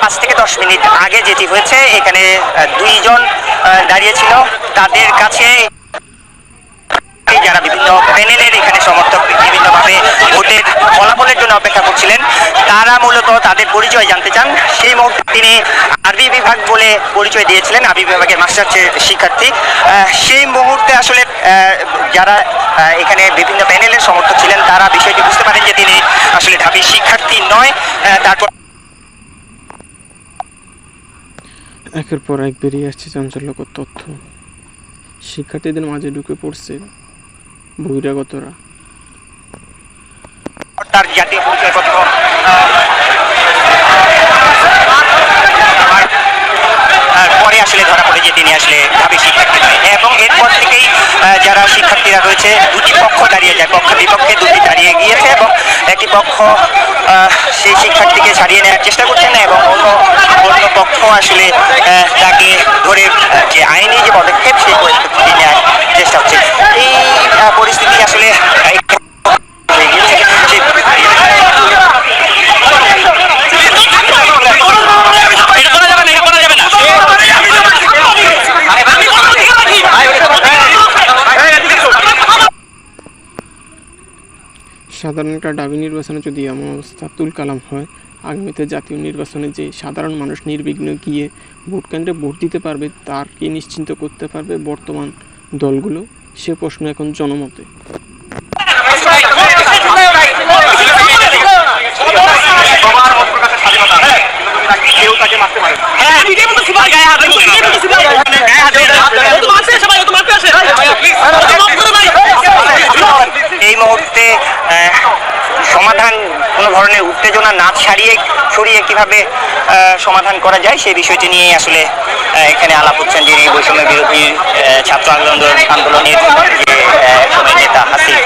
পাঁচ থেকে দশ মিনিট আগে যেটি হয়েছে, এখানে দুইজন দাঁড়িয়েছিল। তাদের কাছে যারা বিভিন্ন প্যানেলের এখানে সমর্থক বিভিন্নভাবে ভোটের ফলাফলের জন্য অপেক্ষা করছিলেন, তারা মূলত তাদের পরিচয় জানতে চান। সেই মুহূর্তে তিনি আরবি বিভাগ বলে পরিচয় দিয়েছিলেন, আরবি বিভাগের মাস্টার শিক্ষার্থী। সেই মুহূর্তে আসলে যারা এখানে বিভিন্ন প্যানেলের সমর্থক ছিলেন, তারা বিষয়টি বুঝতে পারেন যে তিনি আসলে ঢাবির শিক্ষার্থী নয়। তারপর একের পর এক বেরিয়ে আসছে চাঞ্চল্যকর তথ্য। শিক্ষার্থীদের মাঝে ঢুকে পড়ছে বহিরাগতরা। পরে আসলে ধরা পড়ে যে তিনি আসলে ঢাবি শিক্ষার্থী এবং এরপর থেকেই যারা শিক্ষার্থীরা রয়েছে, দুটি পক্ষ দাঁড়িয়ে যায়। পক্ষ বিপক্ষে দুটি দাঁড়িয়ে গিয়েছে এবং একটি পক্ষ সেই শিক্ষার্থীকে ছাড়িয়ে নেওয়ার চেষ্টা করছেন না এবং অন্য অন্য পক্ষ আসলে তাকে ধরে যে আইনি যে পদক্ষেপ, সেই পদক্ষেপটি নেওয়ার চেষ্টা হচ্ছে। এই পরিস্থিতি আসলে আহ, হয়ে গিয়েছে যে এটা করা যাবে না এটা করা যাবে না সাধারণ একটা ডাবি নির্বাচনে যদি এমন অবস্থা আব্দুল কালাম হয়, আগামীতে জাতীয় নির্বাচনে যে সাধারণ মানুষ নির্বিঘ্ন গিয়ে ভোট কেন্দ্রে ভোট দিতে পারবে, তার কি নিশ্চিন্ত করতে পারবে বর্তমান দলগুলো? সে প্রশ্ন এখন জনমতে হ্যাঁ এটাই বলতেছি ভাই গায়ে হাত দেবো এটাই বলতেছি ভাই গায়ে হাত দেবো ও তো মারতে আসে ভাই ও তো মারতে আসে ও তো মাফ করো ভাই এই মুহূর্তে আহ, সমাধান কোনো ধরনের উত্তেজনা না ছাড়িয়ে সরিয়ে কীভাবে সমাধান করা যায় সেই বিষয়টি নিয়ে আসলে এখানে আলাপ হচ্ছেন যিনি বৈষম্য বিরোধী ছাত্র আন্দোলন আন্দোলনের যে নেতা হাসিফ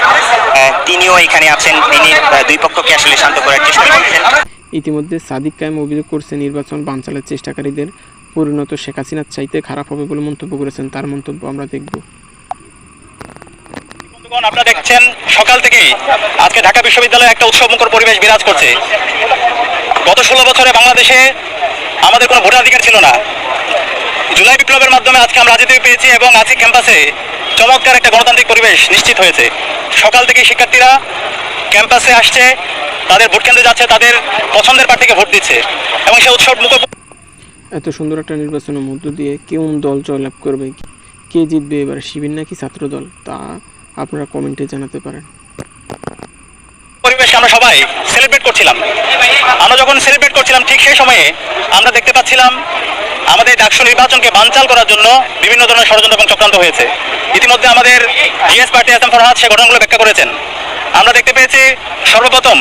তিনিও এখানে আছেন। তিনি দুই পক্ষকে আসলে শান্ত করার চেষ্টা করছেন। ইতিমধ্যে সাদিক কায়েম অভিযোগ করছে, নির্বাচন বানচালের চেষ্টাকারীদের পরিণত শেখ হাসিনার চাইতে খারাপ হবে বলে মন্তব্য করেছেন। তার মন্তব্য আমরা দেখব। আপনারা দেখছেন সকাল থেকেই আজকে ঢাকা বিশ্ববিদ্যালয়ে একটা উৎসবমুখর পরিবেশ বিরাজ করছে। গত ষোলো বছরে বাংলাদেশে আমাদের কোনো ভোটাধিকার ছিল না। জুলাই বিপ্লবের মাধ্যমে আজকে আমরা রাজনীতি পেয়েছি এবং আজকে ক্যাম্পাসে চমৎকার একটা গণতান্ত্রিক পরিবেশ নিশ্চিত হয়েছে। সকাল থেকেই শিক্ষার্থীরা ক্যাম্পাসে আসছে, তাদের ভোট কেন্দ্রে যাচ্ছে, তাদের পছন্দের প্রার্থীকে ভোট দিচ্ছে এবং সে উৎসব মুখর এত সুন্দর একটা নির্বাচনের মধ্য দিয়ে কেউ দল জয়লাভ করবে? কে জিতবে? এবার শিবির নাকি ছাত্র দল তা আপনারা কমেন্টে জানাতে পারেন। পরিবেশকে আমরা সবাই সেলিব্রেট করছিলাম। আমরা যখন সেলিব্রেট করছিলাম ঠিক সেই সময়ে আমরা দেখতে পাচ্ছিলাম আমাদের ডাকসু নির্বাচনকে বানচাল করার জন্য বিভিন্ন ধরনের ষড়যন্ত্র এবং চক্রান্ত হয়েছে। ইতিমধ্যে আমাদের GS party S M Farhad সে ঘটনাগুলো ব্যাখ্যা করেছেন। আমরা দেখতে পেয়েছি সর্বপ্রথম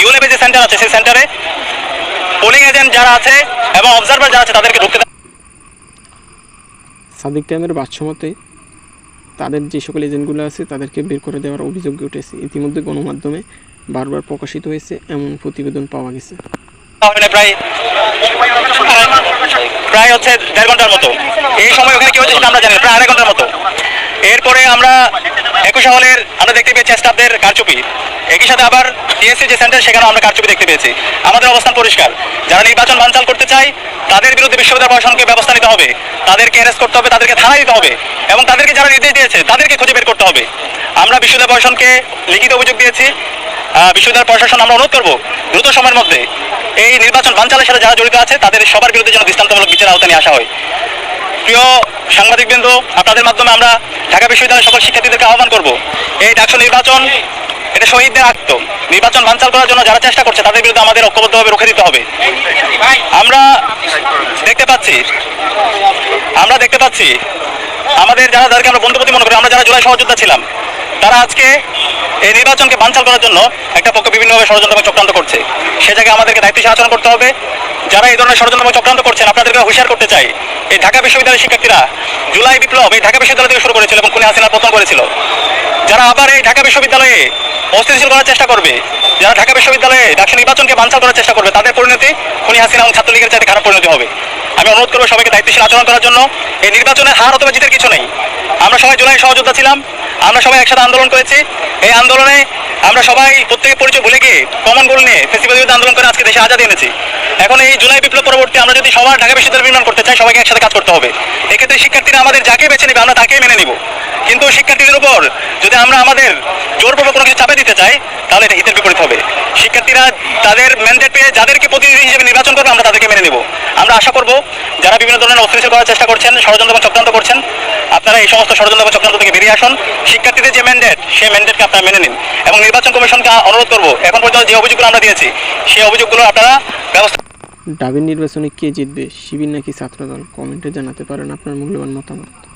ইউলেবে যে সেন্টার আছে সেই সেন্টারে পোলিং এজেন্ট যারা আছে এবং অবজারভার যারা আছে তাদেরকে ঢুকতে সাদিক কায়েমের বাচ্চমতে তাদের যে সকল এজেন্টগুলো আছে, তাদেরকে বের করে দেওয়ার অভিযোগ উঠেছে। ইতিমধ্যে গণমাধ্যমে বারবার প্রকাশিত হয়েছে এমন প্রতিবেদন পাওয়া গেছে। প্রায় হচ্ছে দেড় ঘণ্টার মতো। এই সময় ওখানে কি হয়েছে আমরা জানি প্রায় আড়াই ঘণ্টার মতো। এরপরে আমরা একুশ হলের আমরা দেখতে পেয়েছি স্টাফদের কারচুপি। একই সাথে আবার টিএসসি যে সেন্টার, সেখানেও আমরা কারচুপি দেখতে পেয়েছি। আমাদের অবস্থান পরিষ্কার। যারা নির্বাচন বানচাল করতে চায়, তাদের বিরুদ্ধে বিশ্ববিদ্যালয় প্রশাসনকে ব্যবস্থা নিতে হবে। তাদেরকে অ্যারেস্ট করতে হবে, তাদেরকে থানায় দিতে হবে। এবং তাদেরকে যারা নির্দেশ দিয়েছে, তাদেরকে খুঁজে বের করতে হবে। আমরা বিশ্ববিদ্যালয় প্রশাসনকে লিখিত অভিযোগ দিয়েছি। বিশ্ববিদ্যালয় প্রশাসন আমরা অনুরোধ করব, দ্রুত সময়ের মধ্যে এই নির্বাচন বানচালের সাথে যারা জড়িত আছে, তাদের সবার বিরুদ্ধে যেন দৃষ্টান্তমূলক বিচার আওতায় নিয়ে আসা হয়। প্রিয় সাংবাদিকবৃন্দ, আপনাদের মাধ্যমে আমরা ঢাকা বিশ্ববিদ্যালয়ের সকল শিক্ষার্থীদেরকে আহ্বান করব, এই ডাকসু নির্বাচন এটা শহীদদের আক্ত নির্বাচন বানচাল করার জন্য যারা চেষ্টা করছে, তাদের বিরুদ্ধে আমাদের ঐক্যবদ্ধভাবে রুখে দিতে হবে। আমরা দেখতে পাচ্ছি, আমরা দেখতে পাচ্ছি, আমাদের যারা, যাদেরকে আমরা বন্ধুপতি মনে করি, আমরা যারা জুলাই সহযোদ্ধা ছিলাম, তারা আজকে এই নির্বাচনকে বানচাল করার জন্য একটা পক্ষ বিভিন্নভাবে ষড়যন্ত্র চক্রান্ত করছে। সে জায়গায় আমাদেরকে দায়িত্বশীল আচরণ করতে হবে। যারা এই ধরনের ষড়যন্ত্র এবং চক্রান্ত করছেন আপনাদেরকে হুঁশিয়ার করতে চাই। এই ঢাকা বিশ্ববিদ্যালয়ের শিক্ষার্থীরা জুলাই বিপ্লব এই ঢাকা বিশ্ববিদ্যালয় থেকে শুরু করেছিল এবং খুনি হাসিনা পতন করেছিল। যারা আবার এই ঢাকা বিশ্ববিদ্যালয়ে অস্থিতিশীল করার চেষ্টা করবে। যারা ঢাকা বিশ্ববিদ্যালয়ে ডাকসু নির্বাচনকে বানচাল করার চেষ্টা করবে, তাদের পরিণতি খুনি হাসিনা এবং ছাত্রলীগের চাইতে খারাপ পরিণতি হবে। আমি অনুরোধ করব সবাইকে দায়িত্বশীল আচরণ করার জন্য। এই নির্বাচনে হার অথবা জিতের কিছু নেই। আমরা সবাই জুলাই সহযোদ্ধা ছিলাম, আমরা সবাই একসাথে আন্দোলন করেছি। এই আন্দোলনে আমরা সবাই প্রত্যেকের পরিচয় ভুলে গিয়ে কমন গোল নিয়ে ফেসিবাদ আন্দোলন করে আজকে দেশে আজাদি এনেছি। এখন এই জুলাই বিপ্লব পরবর্তী আমরা যদি সবার ঢাকা বিশ্ববিদ্যালয় নির্মাণ করতে চাই, সবাইকে একসাথে কাজ করতে হবে। এক্ষেত্রে শিক্ষার্থীরা আমাদের যাকে বেছে নেবে আমরা তাকেই মেনে নিব। কিন্তু শিক্ষার্থীদের উপর যদি আমরা আমাদের জোরপূর্বক কোনো কিছু চাপে দিতে চাই, তাহলে এটা হিতের বিপরীত হবে। শিক্ষার্থীরা তাদের ম্যান্ডেট পেয়ে যাদেরকে প্রতিনিধি হিসেবে নির্বাচন করবে, আমরা তাদেরকে মেনে নেব। আমরা আশা করব যারা বিভিন্ন ধরনের অস্থিতিশীল করার চেষ্টা করছেন, ষড়যন্ত্র এবং চক্রান্ত করছেন, আপনারা এই সমস্ত ষড়যন্ত্র এবং চক্রান্ত থেকে বেরিয়ে আসুন। শিক্ষার্থীদের যে ম্যান্ডেট সেই ম্যান্ডেটকে আপনারা মেনে নিন এবং নির্বাচন কমিশনকে অনুরোধ করব, এখন পর্যন্ত যে অভিযোগগুলো আমরা দিয়েছি, সেই অভিযোগগুলো আপনারা ব্যবস্থা ডাবের নির্বাচনে কে জিতবে, শিবির নাকি ছাত্রদল? কমেন্টে জানাতে পারেন আপনার মূল্যবান মতামত।